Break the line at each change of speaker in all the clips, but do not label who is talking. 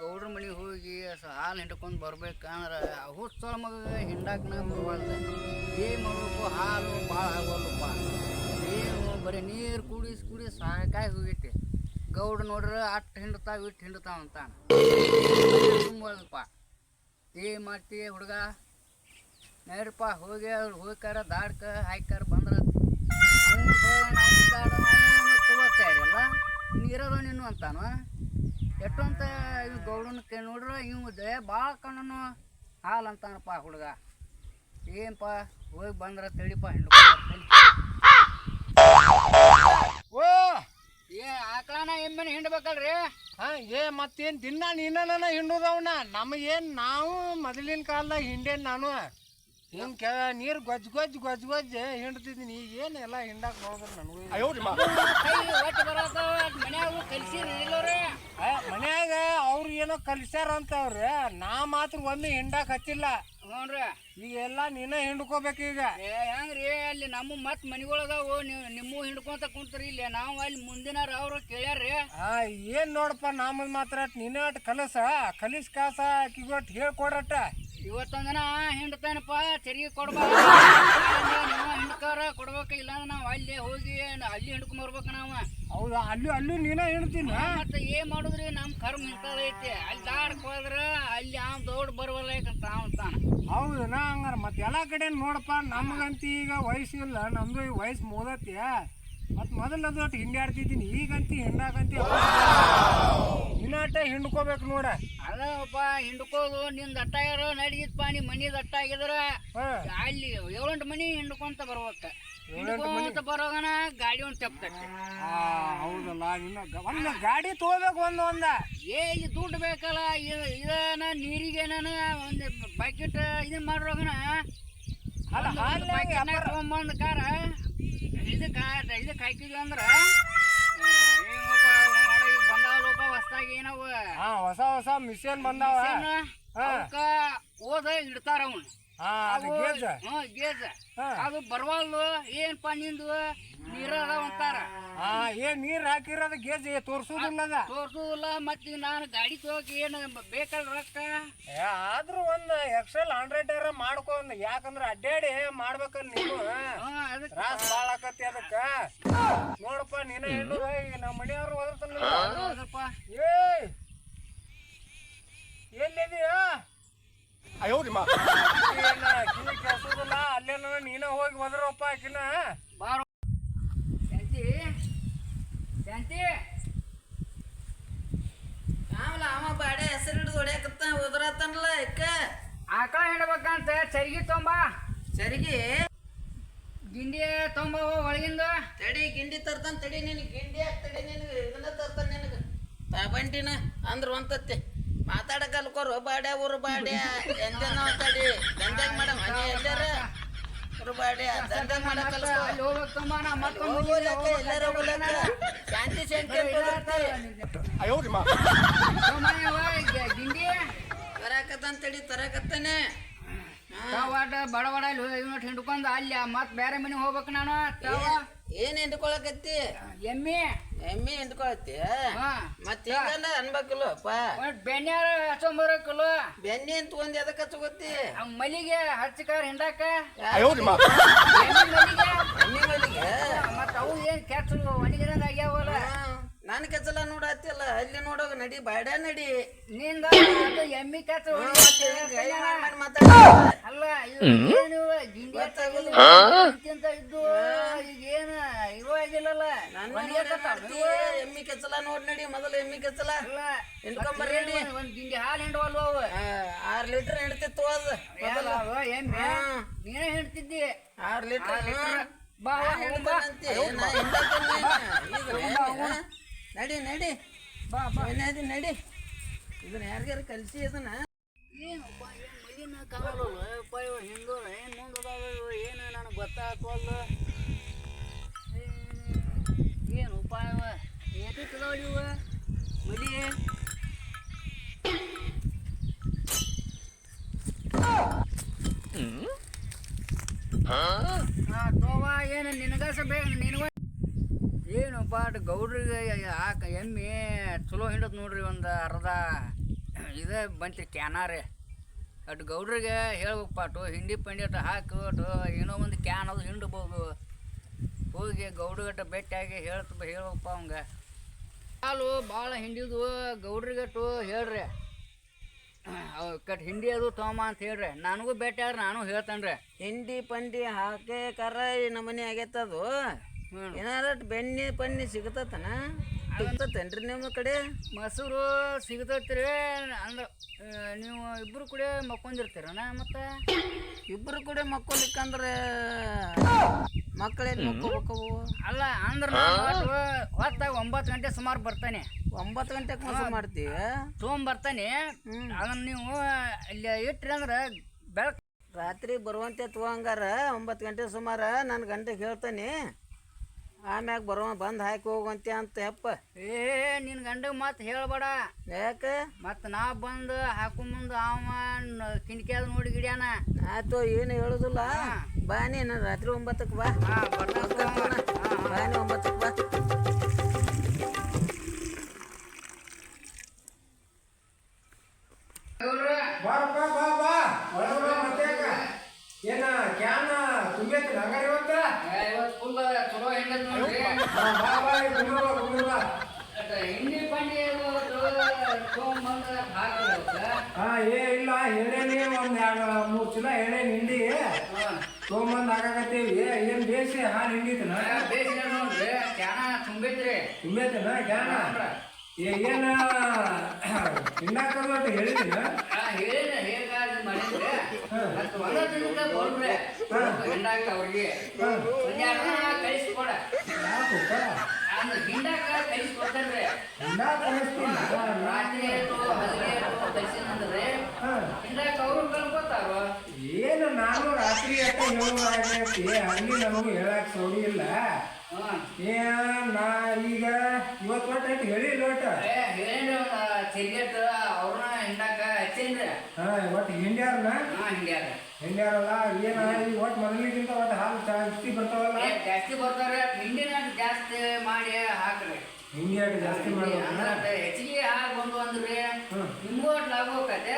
ಗೌಡ್ರ ಮನೆಗೆ ಹೋಗಿ ಹಾಲು ಹಿಂಡ್ಕೊಂಡು ಬರ್ಬೇಕಂದ್ರೆ ಹುಚ್ಚಳ ಮಗ ಹಿಂಡಾಕನ ಬರ್ಬಾರ್ದು ಏನು ಮಾಡಬೇಕು ಹಾಲು ಭಾಳ ಆಗೋಲ್ಲಪ್ಪ. ಏನು ಬರೀ ನೀರು ಕುಡಿಸಿ ಕುಡಿ ಸಾಕಾಗಿ ಹೋಗೈತಿ. ಗೌಡ್ರ ನೋಡ್ರ ಅಟ್ಟು ಹಿಂಡ್ತಾವ ಇಟ್ಟು ಹಿಂಡ್ತಾವ ಅಂತ ತುಂಬಪ್ಪ ಏನು ಮಾಡ್ತಿ ಹುಡುಗ? ನಡ್ರಪ್ಪ, ಹೋಗಿ ಅವ್ರು ಹೋಗ್ಕಾರ, ದಾಡ್ಕ, ಹಾಯ್ಕಾರ, ಬಂದ್ರ. ಅವ್ನು ಇರಲ್ಲ. ನೀರದ ನೀನು ಅಂತಾನ? ಎಷ್ಟೊಂತ ಇವ್ ಗೌಡನ ಕೈ ನೋಡ್ರ ಇವ್ ದಯ ಭಾಳ ಕಣ್ಣನು ಹಾಲು ಅಂತಾನಪ್ಪ ಹುಡುಗ. ಏನಪ್ಪ ಹೋಗಿ ಬಂದ್ರ ತಡಿಪ ಹೆಣ್ಣು
ಓ!
ಏ ಆಕಳನ ಎಮ್ಮೆನ ಹಿಂಡ್ಬೇಕಲ್ರಿ?
ಹಾ ಏ ಮತ್ತೇನು ದಿನ ನೀನ ಹಿಂಡುದವನ? ನಮಗೇನು ನಾವು ಮೊದಲಿನ ಕಾಲದಾಗ ಹಿಂಡೇನ್ ನಾನು? ಹಿಂಗ್ ಕೆ ನೀರು ಗೊಜ್ ಗೊಜ್ ಗೊಜ್ ಗೊಜ್ ಹಿಂಡ್ತಿದ್ದೀನಿ. ಈಗ ಏನು ಎಲ್ಲ ಹಿಂಡಾಕ್ ನೋಡಿದ್ರೆ ನನಗೂ?
ಮನ್ಯಾಗ
ಅವ್ರು ಏನೋ ಕಲ್ಸ್ಯಾರ ಅಂತ ಅವ್ರ ನಾ ಮಾತ್ರ ಒಮ್ಮೆ ಹಿಂಡಾಕ್ ಹಚ್ಚಿಲ್ಲ.
ನೋಡ್ರಿ
ಈಗ ಎಲ್ಲ ನೀನ ಹಿಂಡ್ಕೋಬೇಕು ಈಗ.
ಏ ಹೆಂಗ್ರಿ ಅಲ್ಲಿ ನಮ್ಮ ಮತ್ ಮನಿಗೊಳದಾವು ನೀವು ನಿಮ್ಮ ಹಿಂಡ್ಕೊಂತ ಕುಂತ್ರಿ ಇಲ್ಲಿ ನಾವು ಅಲ್ಲಿ ಮುಂದಿನ ಅವ್ರು ಕೇಳ್ಯಾರ್ರಿ.
ಆ ಏನ್ ನೋಡಪ್ಪ ನಮ್ಮದ್ ಮಾತ್ರ ನೀನ ಅಟ್ ಕಲಸ ಕಲಿಸ್ ಕಾಸ ಆಕಿಗೊಟ್ ಹೇಳ್ಕೊಡಟ
ಇವತ್ತೊಂದ್ ದಿನ ಹಿಂಡ್ತಾನಪ್ಪ ತೆರಿಗೆ ಕೊಡ್ಬಾ. ನೀವು ಹಿಂಡ್ಕಾರ ಕೊಡ್ಬೇಕು ಇಲ್ಲಾಂದ್ರೆ ನಾವು ಅಲ್ಲಿ ಹೋಗಿ ಅಲ್ಲಿ ಹಿಂಡ್ಕೊಂಡ್ ಬರ್ಬೇಕು ನಾವು.
ಹೌದಾ ಅಲ್ಲಿ ಅಲ್ಲಿ ನೀನ ಹಿಂಡ್ತೀನಿ
ಮತ್ತೆ ಏನ್ ಮಾಡುದ್ರಿ? ನಮ್ ಕರ್ಮ ಇಂಥದೈತಿ ಅಲ್ಲಿ ದಾಡಕ್ ಹೋದ್ರ ಅಲ್ಲಿ ಅವ್ನ್ ದೌಡ್ ಬರುವಲ್ಲೈಕಂತ ಅಂತ
ಹೌದು ನಾ ಹಂಗಾರ ಮತ್ತೆ ಎಲ್ಲ ಕಡೆ ನೋಡಪ್ಪ ನಮಗಂತ ಈಗ ವಯಸ್ಸು ಇಲ್ಲ. ನಮ್ದು ಈಗ ವಯಸ್ಸು ಮೂದತ್ತೆ ಮತ್ತು ಮೊದಲು ಅದು ಒಟ್ಟು ಹಿಂಡಾಡ್ತಿದ್ದೀನಿ ಈಗಂತಿ ಹಿಂಡ್ಕೋಬೇಕು ನೋಡ.
ಅದಪ್ಪ ಹಿಂಡ್ಕೋದು ನಿಂದ ದಟ್ಟ ಇರೋ ನಡೀತಪ್ಪ ನಿಮ್ ಮನಿ ದಟ್ಟ ಆಗಿದ್ರ ಅಲ್ಲಿ ಏಳೆಂಟು ಮನಿ ಹಿಂಡ್ಕೊಂತ ಬರ್ಬೇಕ? ಹಿಂಡ್ಕೊಂತ ಬರೋಗನ ಗಾಡಿ ಒಂದು ತೆಪ್ತೈತಿ
ಹೌದಲ್ಲ ಇನ್ನ ಒಂದು ಗಾಡಿ ತಗೋಬೇಕು ಒಂದು ಒಂದ.
ಏ ಇಲ್ಲಿ ದುಡ್ಡು ಬೇಕಲ್ಲ ಇದು ಇದನ್ನ ನೀರಿಗೆ ಏನನ ಒಂದು ಬಕೆಟ್ ಇದನ್ನ ಮಾಡ್ರೋಗನ?
ಅಲ್ಲ ಹಾಲು
ತಗೊಂಬಂದ್ ಕಾರ. ಇದಕ್ಕ ಇದಕ್ಕೆ ಹಾಕಿದ್ವಿ ಅಂದ್ರೆ ಹೊಸ್ದಾಗಿ ಏನವ?
ಹಾ ಹೊಸ ಹೊಸ ಮಿಷನ್ ಬಂದಾವ.
ಅವಕ್ಕ ಓದ ಇಡ್ತಾರ ಅವನು.
ಹಾ ಅದು ಗೇಜ್.
ಅದು ಬರ್ವಲ್ಲು ಏನಪ್ಪ ನಿಂದು? ನೀರ ಅದಾವ ಅಂತಾರ
ಹಾ ಏನ್ ನೀರ್ ಹಾಕಿರೋದು ಗೇಜ್? ತೋರ್ಸುದಿಲ್ಲದ
ತೋರ್ಸುದಿಲ್ಲ ಮತ್ತೆ ನಾನು ಗಾಡಿ ತಗೋಕೆ ಏನು ಬೇಕಲ್ಲ ರೊಕ್ಕ?
ಏ, ಆದ್ರೂ ಒಂದ್ ಎಕ್ಸೆಲ್ ಹಂಡ್ರೆಡ್ ಮಾಡ್ಕೊ ಒಂದ್. ಯಾಕಂದ್ರ ಅಡ್ಡಾಡಿ ಮಾಡ್ಬೇಕಲ್ಲ ನೀನು.
ಹಾ ಅದಕ್ಕೆ.
ರಾಸ್ ಬಾಳ ಆಕತಿ ಅದಕ್ಕ. ನೋಡಪ್ಪ ನೀನ ಹೇಳು ನಮ್ಮ ಮನೆಯವ್ರು ಓದತ್ತಲ್ಲ
ಹೌದಪ್ಪ
ಏಯ್ ಎಲ್ಲಿದೀಯಾ ಕಿವಿ ಕೆಲ್ಸೋದಿಲ್ಲ ಅಲ್ಲೇನ ನೀನ ಹೋಗಿ ಹೋದ್ರಪ್ಪ ಆಕಿನ.
ಬಾರೋ. ಶಾಂತಿ
ಆಮೇಲೆ ಅವ ಬಾಡೆ ಹೆಸರು ಹಿಡಿದು ಹೊಡ್ಯಾಕತ್ತ ಹೋದ್ರತ್ತನ್ಲ ಇಕ್ಕ?
ಆಕಳ ಹಿಡ್ಬೇಕಂತ ಚರಿಗೆ ತೊಂಬ.
ಸರಿಗೆ
ಗಿಂಡಿ ತೊಂಬ ಒಳಗಿಂದ.
ತಡಿ ಗಿಂಡಿ ತರ್ತಾನ ತಡಿ ನಿನಗೆ ಗಿಂಡಿ ತಡಿ ನಿನಗೆ ಇದನ್ನ ತರ್ತಾನ ನಿನಗೆ. ತಾಬಂಟಿನ ಅಂದ್ರ ಒಂತತ್ತೆ ಮಾತಾಡಕಲ್ಕೋರು ಬಾಡ್ಯಾ ಊರು ಬಾಡ್ಯಾ. ಎಂದೇನ ತಡಿ ದಂಧೆಗ ಮೇಡಮ್ ಮನೆ ಎಲ್ಲಾರ. ಊರು ಬಾಡ್ಯ ದಂಧೆಗ ಮಾಡ ಕಲ್ಸ್ಕೊ.
ಅಲ್ಲಿ ಹೋಗ್ಬೇಕು ತೊಂಬ ನಾ ಮತ್ತೊಂದು
ಹೋಗ್ಲಕ್ಕ ಎಲ್ಲಾರ ಹೋಗ್ಲಕ್ಕ ಶಾಂತಿ ಶಾಂತಿ ತರಾಕತ್ತಾನ.
ತವಾಟ ಬಡ ಬಡ ಹಿಂಡ್ಕೊಂಡ್ ಅಲ್ಲಿ ಮತ್ ಬೇರೆ ಮನೆಗೆ ಹೋಗ್ಬೇಕು ನಾನು. ತವ.
ಏನ್ ಹಿಂಡ್ಕೊಳಕತ್ತಿ
ಎಮ್ಮಿ.
ಎಮ್ಮಿ ಎಂದ್ಕೊಳತ್ತಿ
ಹಾ.
ಮತ್ತೆ ಹಿಂಗಲ್ಲ ಅನ್ಬೇಕಿಲ್ಲ ಅಪ್ಪ.
ಬೆಣ್ಣೆ ಬೆನ್ಯಾರ ಕಿಲೋ.
ಬೆಣ್ಣೆ ಅಂತ ಒಂದ್ ಎದಕ್ಕ ತಗೋತಿ
ಮಲ್ಲಿಗೆ ಹಚ್ಚಿಕಾರ ಹಿಂಡಾಕ. ಮಲಿಗೆ ಮಲ್ಲಿಗೆ.
ಮಲ್ಲಿಗೆ?
ಮತ್ತ ಅವು ಏನ್ ಕೆಟ್ಟ ಒಣಗಿರಂದ ಆಗ್ಯಾವಲ್ಲ.
ನನ್ ಕೆಚ್ಚಲ ನೋಡತ್ತಿಲ್ಲ ಅಲ್ಲಿ ನೋಡೋಗ ನಡಿ ಬಾಡ ನಡಿ.
ನಿಂದ ಅದು ಎಮ್ಮಿ ಕೆಟ್ಟ
ಕೈ ಮಾಡ್ ಮಾಡ್ ಮಾತಾಡ
ಅಲ್ಲ ಇದು ಏನು ಇವ ಗಿಂಡಿ ಹಚ್ಚಾಗಿಲ್ಲ ಅಂತ ಇದ್ದು ಈಗ ಏನ ಇವ ಆಗಿಲ್ಲಲ್ಲ.
ನನ್ನ
ಒಣಗ್ಯಾಕತ್ತಾವ
ನೋಡ್ತಿ, ಎಮ್ಮಿ ಕೆಚ್ಚಲ ನೋಡಿ ನಡಿ ಮೊದಲು ಎಮ್ಮಿ ಕೆಚ್ಚಲ.
ಅಲ್ಲ
ಹಿಂಡ್ಕೊಂಬರ್ರಿ
ಒಂದ್- ಒಂದ್ ಗಿಂಡಿ ಹಾಲು ಹಿಂಡವಲ್ವ ಅವು.
ಆರ್ ಲೀಟರ್ ಹಿಡ್ತಿತ್ತು ಅದು.
ನೀನೇ ಹಿಂಡ್ತಿದ್ದಿ?
R litre.
ಬಾ ಬಾ.
ಏನ? ನಡಿ ನಡಿ.
ಬಾ ಬಾ.
ಏನಾದಿ ನಡಿ ಇದನ್ನ ಯಾರಿಗಾರ ಕಲಸಿ ಇದನ್ನ
ಏನಪ್ಪ ಏನು ಮಲಿನ ಕಾಣಲ್ಲ ಅಪ್ಪ ಇವ ಹಿಂದೂ ಏನು ಮುಂದದಾವ ಇವ? ಏನು ನನಗೆ ಗೊತ್ತಾಗ್ವಲ್ಲ ಏನಪ್ಪ ಇವ? ಚಲೋ ಇವ? ಮಲಿ? ಹಾಂ ತೋವಾ ಏನು ನಿನಗಸ ಬೇಕು ನಿನಗ ಅಟ್ ಗೌಡ್ರಿಗೆ ಆಕ ಎಮ್ಮೆ ಚಲೋ ಹಿಂಡತ್ ನೋಡ್ರಿ ಒಂದು ಅರ್ಧ ಇದೇ ಬಂತು ಕ್ಯಾನಾರೆ ಅಟ್ ಗೌಡ್ರಿಗೆ ಹೇಳ್ಬೇಕು ಪಾಟು, ಹಿಂಡಿ ಪಂಡಿ ಅಟ್ಟು ಹಾಕಿ ಅಟ್ಟು ಏನೋ ಒಂದು ಕ್ಯಾನ್ ಅದು ಹಿಂಡ್ಬೋದು. ಹೋಗಿ ಗೌಡ್ರಿಗಟ್ಟ ಭೇಟಿಯಾಗಿ ಹೇಳ್ತ ಹೇಳ್ಬೇಕಪ್ಪ ಅವಂಗೆ. ಹಾಲು ಭಾಳ ಹಿಂಡಿದು ಗೌಡ್ರಿಗಟ್ಟು ಹೇಳ್ರಿ. ಕಟ್ ಹಿಂಡಿ ಅದು ತೊಗೊಂಬ ಅಂತ ಹೇಳ್ರಿ. ನನಗೂ ಭೇಟಿ ಆದ್ರೆ ನಾನು ಹೇಳ್ತೇನೆ ರೀ
ಹಿಂಡಿ ಪಂಡಿ ಹಾಕೇ ಕರ ನಮ್ಮನೆ ಆಗೈತದು ಏನಾರ ಬೆಣ್ಣೆ ಪನ್ನಿ ಸಿಗತತನ? ಸಿಗ್ತತೇನ್ರಿ ನಿಮ್ಮ ಕಡೆ?
ಮೊಸರು ಸಿಗತೈತ್ರಿ. ಅಂದ್ರೆ ನೀವು ಇಬ್ಬರು ಕೂಡ ಮಕ್ಕೊಂದಿರ್ತೀರನ ಮತ್ತೆ?
ಇಬ್ಬರು ಕೂಡ ಮಕ್ಕೊಲಿಕ್ಕಂದ್ರೆ ಮಕ್ಕಳೇನು ಮಕ್ಕೋಬೇಕು
ಅಲ್ಲ ಅಂದ್ರೆ ಹೊತ್ತಾಗ ಒಂಬತ್ತು ಗಂಟೆ ಸುಮಾರು ಬರ್ತಾನೆ.
ಒಂಬತ್ತು ಗಂಟೆಗೆ ಮೋಸ ಮಾಡ್ತೀವಿ
ತೊಗೊಂಬರ್ತಾನೆ ಅದನ್ನ ನೀವು ಇಲ್ಲಿ ಇಟ್ರಿ ಅಂದ್ರೆ ಬೆಳಕು
ರಾತ್ರಿ ಬರುವಂತೆ ತಗೊಂಗಾರ ಒಂಬತ್ತು ಗಂಟೆ ಸುಮಾರು ನನ್ನ ಗಂಟೆಗೆ ಹೇಳ್ತೇನೆ. ಆಮ್ಯಾಗ ಬರೋ ಬಂದು ಹಾಕಿ ಹೋಗಂತೆ ಅಂತ ಹೆಪ್ಪ.
ಏ ನಿನ್ನ ಗಂಡ ಮತ್ತೆ ಹೇಳ್ಬೇಡ.
ಯಾಕೆ?
ಮತ್ತು ನಾ ಬಂದು ಹಾಕು ಮುಂದೆ ಅವ ಕಿಣಿಕ್ಯಾದ ನೋಡಿ ಗಿಡ್ಯಾನ.
ಆಯ್ತು ಏನು ಹೇಳುದಿಲ್ಲ. ಬಾ ನೀನು ರಾತ್ರಿ ಒಂಬತ್ತಕ್ಕೆ ಬಾ.
ಏ ಇಲ್ಲ ಹೇಳೇನಿ ಒಂದ್ ಎರಡು ಮೂರ್ ಚೀಲ ಹೇಳೇನಿ ಹಿಂಡಿ ತೊಗೊಂಬಂದ್ ಆಗಾಕತ್ತೀವಿ ಏನ್ ಬೇಸಿ ಹಾಲು ಹಿಂಡಿತನ
ಬೇಸಿಗೆ ನೋಡ್ರಿ. ಕ್ಯಾನ ತುಂಬೈತ್ರಿ.
ತುಂಬೈತನ ಕ್ಯಾನ? ಏ ಏನ ಹಿಂಡಾಕದು ಅಂತ ಹೇಳಿದಿನ?
ಹೇಗಾದ್ರು ಮಾಡಿದ್ರೆ ಮತ್ತೆ ಹಿಂಡಾಕ ಅವ್ರಿಗೆ. ಕಳಿಸ್ಕೊಡ ಹಿಂಡಾಕ
ಕಳಿಸ್ತೀನಿ.
ರಾತ್ರಿ ಆಯ್ತು ಹಗಲಿ ಆಯ್ತು ಕಳ್ಸಿನಂದ್ರೆ
ಹಾ.
ಹಿಂಡಾಕ ಅವರು ಕಲ್ಕೋತಾರ
ಏನು ನಾನು ರಾತ್ರಿ ಅಟ್ಟ ಹೇಳೋದಾಗೈತಿ ಅಲ್ಲಿ ನಮಗೂ ಹೇಳಕ್ ಸೌಡಿ ಇಲ್ಲ. ಏ ನಾ ಈಗ ಇವತ್ತು ಒಟ್ಟು ಐತಿ ಹೇಳಿಲ್ಲ ಒಟ್ಟು.
ಒಂದು ಚೆಲ್ಲೆಟ್ ಅವ್ರನ್ನ ಹಿಂಡಾಕ ಹಚ್ಚೇನ್ರಿ.
ಹಾ ಒಟ್ಟು ಹಿಂಡ್ಯಾರನ?
ಹಾ ಹಿಂಡ್ಯಾರ.
ಹಿಂಡ್ಯಾರಲ್ಲ ಏನ ಈಗ ಒಟ್ಟು ಮೊದಲಿಗಿಂತ ಒಟ್ಟು ಹಾಲು ಜಾಸ್ತಿ ಬರ್ತಾವಲ್ಲ?
ಜಾಸ್ತಿ ಬರ್ತಾರೆ ಹಿಂಡಿನ ಜಾಸ್ತಿ ಮಾಡಿ ಹಾಕ್ರಿ.
ಅಟ್ಟು ಜಾಸ್ತಿ ಮಾಡ್ಬೇಕು
ಅಂದ್ರೆ ಹೆಚ್ಚಿಗೆ ಬಂದು ಅಂದ್ರೆ. ನಿಮ್ಗೂ ಒಟ್ಟು ಲಾಭ ಹೋಗತ್ತೆ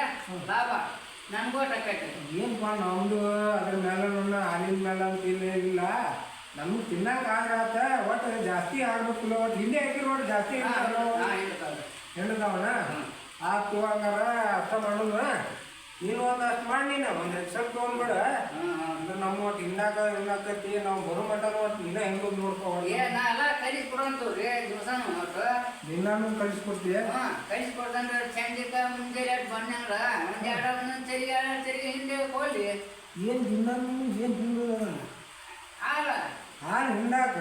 ಲಾಭ. ನನ್ಗೂ ಒಟ್ಟು ಆಕೈತೆ
ಏನಪ್ಪ ನಮ್ದು ಅದ್ರ ಮೇಲೆ ಹಾಲಿನ ಮೇಲೆ ಅಂತ ಇಲ್ಲ ಇಲ್ಲ. ನಮ್ಗೆ ತಿನ್ನಕ್ಕೆ ಆಗತ್ತ ಒಟ್ಟು ಜಾಸ್ತಿ ಆಗ್ಬೇಕು ಒಟ್ಟು ಹಿಂದೆ ಹಾಕಿರೋ ಒಟ್ಟು ಜಾಸ್ತಿ
ಹಾ,
ಆಗ್ತಾವ
ಹಾ, ಹಿಂಡ್ತಾವ್ರಿ.
ಹೆಣ್ಣದವನ ಆತು ಹಂಗಾರ ಅರ್ಥ ಮಾಡೋಣ ನೀನು ಒಂದು ಅಷ್ಟು ಮಾಡಿ ನೀನು ಒಂದು ಎಕ್ಸೆಪ್ಟ್ ತೊಗೊಂಡ್ಬೇಡ. ಅಂದ್ರೆ ನಮ್ಮ ಒಟ್ಟು ಹಿಂಡಾಕ ಹಿಂಡಾಕತಿ ನಾವು ಬರೋ ಮಟ್ಟ ಒಟ್ಟು ನೀನ ಹೆಂಗ್ ನೋಡ್ಕೋ
ಏ ನಾ ಎಲ್ಲ ಕಲಿಸಿ ಕೊಡಂತವ್ರಿ ದಿವಸನು ಒಟ್ಟು
ನಿನ್ನೂ
ಒಂದ್ ಎರಡು ತೆರಿಗೆ ಎರಡು ತೆರಿಗೆ ಹಿಂದೆ ಹೋಗ್ಲಿ.
ಏನು ದಿನ ಏನು ಹಿಂದೆ
ಹಾಲು
ಹಿಂಡಾಕ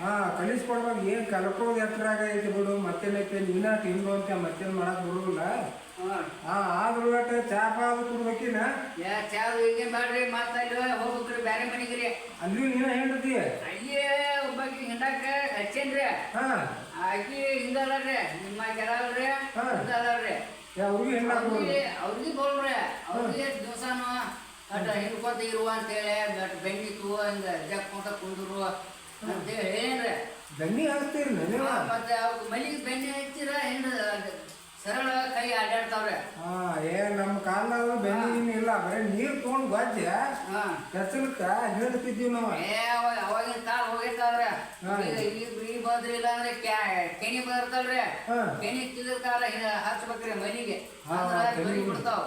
ಹಾ ಕಳಿಸ್ಕೊಡ್ಬೇಕು ಏನು ಕಲ್ಕೋದು ಎತ್ತರಾಗ ಐತಿ ಬಿಡು. ಮತ್ತೇನೈತೆ? ನೀನ ತಿಂದು ಅಂತ ಮತ್ತೇನ್ ಮಾಡಕ್ ಬರೋದಿಲ್ಲ.
ಹ್ಮ್
ಹಾ ಆದ್ರೂ ಒಟ್ಟು ಚಾಪ ಅದು ಕುಡ್ಬೇಕಿನ
ಮಾಡ್ರಿ. ಅಲ್ಲಿ ಹೋಗ್ಬೇಕ್ರಿ. ಬ್ಯಾರೆ ಮನಿಗ್ರಿ.
ಅಲ್ಲಿ ನೀನ ಹೆಂಡತಿ?
ಅಲ್ಲಿಯೇ ಒಬ್ಬಾಕಿ ಹಿಂಡಾಕ ಹಚ್ಚೇನ್ರಿ.
ಹಾ.
ಆಕಿ ಹಿಂದಲ್ರಿ ನಿಮ್ಮ ಕೆಳಲ್ರಿ
ಹಾ.
ಹಿಂದಲ್ರಿ
ಅವ್ರಿಗೆ
ಅವ್ರಿಗೆ ಅವ್ರಿಗೆ ಬೋಲ್ರಿ. ಅವ್ರಿಗೆ ದಿವಸಾನು ಅಟ ಹಿಂಡ್ಕೊಂತ ಇರುವ ಅಂತೇಳಿ ಬಟ್ ಬೆಣ್ಣಿ ತೂ ಹಂಗ ಜಕ್ಕೊಂತ ಕುಂದ್ರು ಅಂತೇಳಿ ಏನ್ರಿ?
ಬೆಣ್ಣಿ ಹಾಕ್ತೀರಿ
ಮತ್ತೆ ಅವ್ಕೆ ಮಲ್ಲಿಗೆ ಬೆಣ್ಣೆ ಹಚ್ಚಿರ ಹೆಣ್ಣು ಸರಳ ಕೈ ಅಡ್ಡಾಡ್ತಾವ್ರೆ
ಹಾ ಏ ನಮ್ಮ ಕಾಲದಾಗ ಬೆಣ್ಣೆ ಏನು ಇಲ್ಲ ಬರೀ ನೀರು ತೊಗೊಂಡು ಗೊಜ್ಜೆ ಕೆಸಲಕ್ಕ ಹಿಡ್ತಿದ್ದೀವಿ ನಾವು.
ಏ ಅವಾಗ ಅವಾಗಿನ ಕಾಲ ಹೋಗಿರ್ತಾವ್ರೆ. ಈ ಬಂದ್ರಿ ಇಲ್ಲ ಅಂದ್ರೆ ಕೆನಿ ಕೆಣಿ ಬರ್ತಾವ್ರಿ ಕೆಣಿ ತಿದ್ರ ಕಾಲ ಹಚ್ಬೇಕ್ರಿ ಮನಿಗೆ. ಅಂದ್ರ ಬಿಡ್ತಾವ.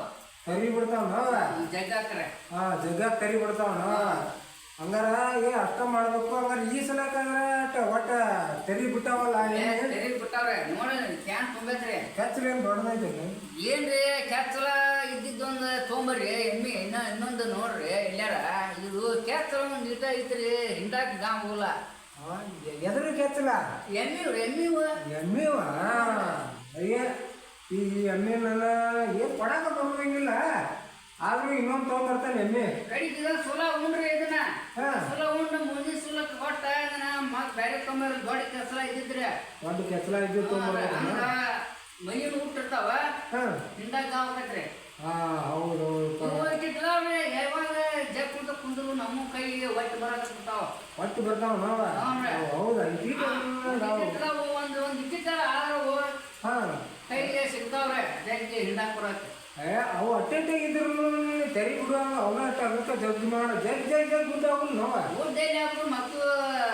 ಕರಿ ಬಿಡ್ತಾವ ನಾವ
ಜಗ್ಗಾಕ್ರೆ
ಹಾ ಜಗ್ಗ ಕರಿ ಬಿಡ್ತಾವನ? ಹಂಗಾರ ಏ ಅಷ್ಟ ಮಾಡ್ಬೇಕು? ಹಂಗಾರ ಈ ಸಲ ಒಟ್ಟ ತೆರಿ ಬಿಟ್ಟಾವಲ್ಲ
ತೆರಿ ಬಿಟ್ಟಾವ್ರೆ. ನೋಡಿ ಕ್ಯಾನ್ ತುಂಬೈತ್ರಿ
ಕೆಚ್ಚಲೇನು ದೊಡ್ಡದೈತೆ
ಏನ್ರಿ ಕೆಚ್ಚಲ ಇದ್ದಿದ್ದೊಂದು ತೊಂಬರ್ರಿ ಎಮ್ಮಿ ಇನ್ನ ಇನ್ನೊಂದು ನೋಡ್ರಿ ಎಲ್ಲಾರ ಇದು ಕೆಚ್ಚಲ ಒಂದು ಇಟ ಐತ್ರಿ ಹಿಂಡಾಕ ಗಾಂಬೂಲ
ಎದ್ರು ಕೆಚ್ಚಲ
ಎಮ್ಮಿ ಎಮ್ಮಿವ.
ಎಮ್ಮಿವ? ಅಯ್ಯ ಈ ಎಮ್ಮಿನ ಏನ್ ಕೊಡಾಕ ಬರೋದಂಗಿಲ್ಲ ಆದ್ರೂ ಇನ್ನೊಂದು ತೊಗೊಂಬರ್ತಾನೆ ಎಮ್ಮೆ.
ಕಡಿಗಿದ ಸುಲ ಉಂಡ್ರಿ ಇದನ್ನ. ಸುಲ ಉಂಡು ಮುಂದಿನ ಸುಲಕ್ಕೆ ಕೊಟ್ಟ ಇದನ್ನ ಮತ್ ಬೇರೆ ತೊಂಬರ್ ದೊಡ್ಡ ಕೆಸಲ ಇದ್ದಿದ್ರಿ.
ಒಂದು ಕೆಸಲ ಇದ್ದು ತೊಗೊಂಬರ್ತಾನೆ
ಹಂಗ ಮೈನ ಹುಟ್ಟಿರ್ತಾವ
ಹಾ.
ಹಿಂಡಾಕ ಗಾವಕತ್ರಿ
ಹಾ ಹೌದು
ಯಾವಾಗ ಜಗ್ ಕುಂತ ಕುಂದ್ರು ನಮ್ಮ ಕೈಗೆ ಒಟ್ಟು ಬರಕತ್ತಾವ
ಒಟ್ಟು ಬರ್ತಾವ. ಹೌದಾ?
ಒಂದು ಒಂದು ಇಟ್ಟಿರ್ತಾರ ಆದ್ರೆ ಸಿಗ್ತಾವ್ರೆ ಜಗ್ಗಿ ಹಿಂಡಾಕ್ ಬರತ್ತೆ
ಏ ಅವು ಅಟ್ಟೆಟ್ಟಿದ್ರು ತೆರಿಗೆ ಬಿಡುವ ಅವನ ಅದಕ್ಕೆ ಜಗ್ ಮಾಡೋ ಜಗ್ ಜಗ್ ಜಗ್ ಗುದ್ದಾಗಲ್ಲ ನೋವ?
ಊಟದಲ್ಲಿ ಹಾಕ್ಬಿಟ್ಟು ಮತ್ತು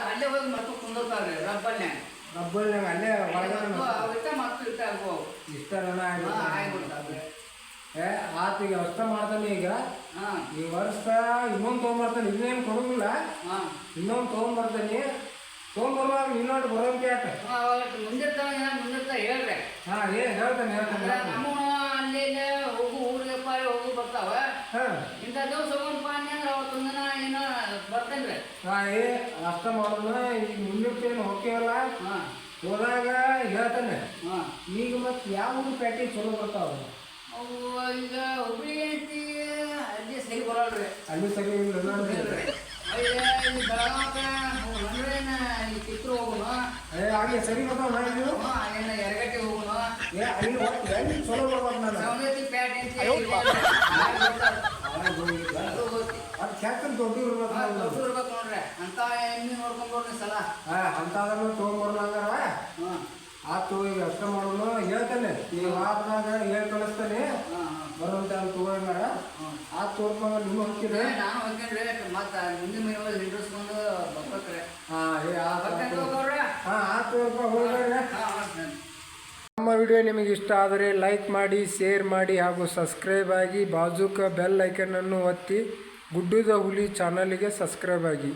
ಅಲ್ಲೇ ಹೋಗಿ ಮತ್ತು ಕುಂದಿರ್ತಾವ್ರಿ ರಬ್ಬಲ್ನ್ಯಾಗ.
ರಬ್ಬಲ್ಯಾಂಗ್ ಅಲ್ಲೇ ಹೊರಗಡೆ
ಮತ್ತು ಅವಕ್ಕೆ
ಇಷ್ಟ ರನ
ಹಾಂ ಆಗ್ಬಿಡ್ತಾವ್ರಿ
ಏ ಆತಿಗೆ ಅಷ್ಟ ಮಾಡ್ತಾನೆ ಈಗ. ಈ ವರ್ಷ ಇನ್ನೊಂದು ತೊಗೊಂಬರ್ತಾನೆ ಇನ್ನೇನು ಕೊಡಂಗಿಲ್ಲ
ಹಾಂ.
ಇನ್ನೊಂದು ತೊಗೊಂಬರ್ತಾನೆ. ತೊಗೊಂಬರುವಾಗ ಇನ್ನೊಂದು ಬರೋಕೆ ಆಟ
ಮುಂದಿರ್ತಾವ ಮುಂದಿರ್ತಾವ ಹೇಳ್ರಿ.
ಹಾಂ ಏನು ಹೇಳ್ತಾನೆ ಹೇಳ್ತಾನೆ
ನಮ್ಮ ಅಲ್ಲಿ ಹೋಗು ಊರಿಗೆ ಪಾಯಿ ಹೋಗು ಬರ್ತಾವ. ಇಂಥ ದಿವಸ ಹೋಗೋಣ ಪಾನಿ ಅಂದ್ರೆ ಅವತ್ತೊಂದು ದಿನ ಏನೋ ರೀ.
ಹಾಂ ಏ ಅಷ್ಟ ಮಾಡೋಣ ಈಗ ಮುಂದಿರ್ತೇನೆ ಹೋಗ್ತೀವಲ್ಲ?
ಹಾಂ.
ಹೋದಾಗ ಹೇಳ್ತಾನೆ.
ಹಾಂ.
ಈಗ ಮತ್ತೆ ಯಾವ ಊರು ಪ್ಯಾಕೇಜ್ ಚಲೋ ಬರ್ತಾವ
ಅವು ಈಗ ಹುಬ್ಳಿ ಐತಿ ಅಲ್ಲಿ ಸರಿ ಬರಲ್ರಿ.
ಅಲ್ಲಿ ಸರಿ ಇಲ್ಲ ನೋಡ್ರಿ.
ಅಯ್ಯ, ಇಲ್ಲಿ ಕಿತ್ತೂರು ಹೋಗುನು
ಏ ಆಗ್ಲಿ ಸರಿ ಬರ್ತಾವ
ನಾನು ಅಲ್ಲಿಂದ ಎರಗಟ್ಟಿ ಹೋಗೋಣ
ಏ ಅಲ್ಲಿ ಚಲೋ ಬರ್ಬೇಕು ನಾನು.
ಸವದತ್ತಿ ಪ್ಯಾಟ್ ಅಂತ. ಅದು
ದೊಡ್ಡ ಇರ್ಬೇಕು
ದೊಡ್ಡ ಇರ್ಬೇಕು ನೋಡ್ರಿ. ಅಂತ ಎಮ್ಮಿ ನೋಡ್ಕೊಂಡ್ ಬರ್ರಿ ಸಲ.
ಆ ಅಂತಾದ್ರೂ ತೊಗೊಂಬರ್ಲಂಗಾರ
ಹ್ಞೂ
ಆತು ಈಗ ಅಷ್ಟ ಮಾಡೋನು? ಹೇಳ್ತಾನೆ. ಈ ಮಾತನಾಗ ಹೇಳಿ ಕಳಿಸ್ತಾನೆ
ಹಾಂ ಹಾಂ
ಬರುವಂತ ಅಲ್ಲಿ ತಗೊಂಡಾರ ಆತು ತೋರ್ಕೊಂಡ ನೀವು ಹೋಗ್ತೀರಿ
ನಾನು ಹಾಕಿದ್ರೆ ಮತ್ತೆ ಮುಂದಿನ ಮನೆ ಒಳಗೆ ಹಿಡಿಸ್ಕೊಂಡು ಬರ್ಬೇಕ್ರಿ.
ಹಾ ಏ ಆತು
ಬರ್ತೀನಿ
ಹಾ ಆತು ತೋರ್ಕೊ ಹೋಗ್ರಿ
ಹಾಂ
ನಮ್ಮ ವಿಡಿಯೋ ನಿಮಗೆ ಇಷ್ಟ ಆದರೆ ಲೈಕ್ ಮಾಡಿ ಶೇರ್ ಮಾಡಿ ಹಾಗೂ ಸಬ್ಸ್ಕ್ರೈಬ್ ಆಗಿ ಬಾಜೂಕ ಬೆಲ್ ಐಕನನ್ನು ಒತ್ತಿ ಗುಡ್ಡದ ಹುಲಿ ಚಾನಲಿಗೆ ಸಬ್ಸ್ಕ್ರೈಬ್ ಆಗಿ.